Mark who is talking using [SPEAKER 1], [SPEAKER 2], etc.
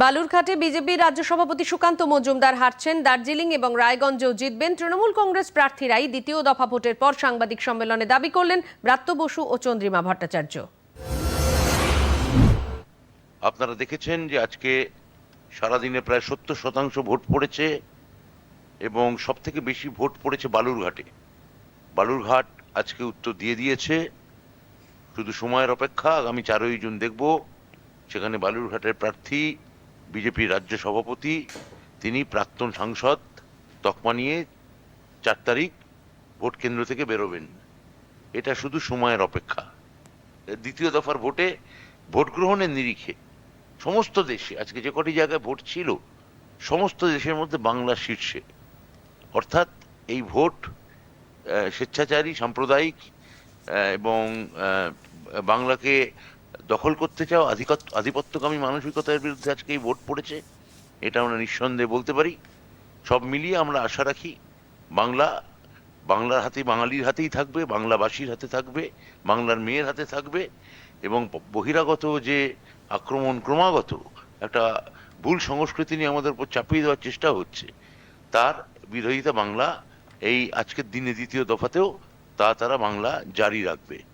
[SPEAKER 1] বালুরঘাটে BJP রাজ্য সভাপতি সুকান্ত মজুমদার হারছেন দার্জিলিং এবং রায়গঞ্জেও জিতবেন তৃণমূল কংগ্রেস প্রার্থীরাই দ্বিতীয় দফা ভোটের পর সাংবাদিক সম্মেলনে দাবি করলেন ব্রাত্য বসু ও চন্দ্রিমা ভট্টাচার্য।
[SPEAKER 2] আপনারা দেখেছেন যে আজকে সারাদিনে প্রায় সত্তর শতাংশ ভোট পড়েছে এবং সব থেকে বেশি ভোট পড়েছে বালুরঘাটে। বালুরঘাট আজকে উত্তর দিয়ে দিয়েছে, শুধু সময়ের অপেক্ষা, আগামী চারই জুন দেখব, সেখানে বালুরঘাটের প্রার্থী বিজেপির রাজ্য সভাপতি, তিনি প্রাক্তন সাংসদ, তকমা নিয়ে চার তারিখ ভোট কেন্দ্র থেকে বেরোবেন। এটা শুধু সময়ের অপেক্ষা। দ্বিতীয় দফার ভোটে ভোট গ্রহণের নিরিখে সমস্ত দেশে, আজকে যে কটি জায়গায় ভোট ছিল, সমস্ত দেশের মধ্যে বাংলা শীর্ষে। অর্থাৎ এই ভোট স্বেচ্ছাচারী, সাম্প্রদায়িক এবং বাংলাকে দখল করতে চাও আধিপত্য আধিপত্যকামী মানসিকতার বিরুদ্ধে আজকে এই ভোট পড়েছে, এটা আমরা নিঃসন্দেহে বলতে পারি। সব মিলিয়ে আমরা আশা রাখি, বাংলা, বাংলার হাতে বাঙালির হাতেই থাকবে বাংলাভাষীর হাতে থাকবে, বাংলার মেয়ের হাতে থাকবে, এবং বহিরাগত যে আক্রমণ ক্রমাগত একটা ভুল সংস্কৃতি নিয়ে আমাদের উপর চাপিয়ে দেওয়ার চেষ্টা হচ্ছে, তার বিরোধিতা বাংলা এই আজকের দিনে দ্বিতীয় দফাতেও তা তারা বাংলা জারি রাখবে।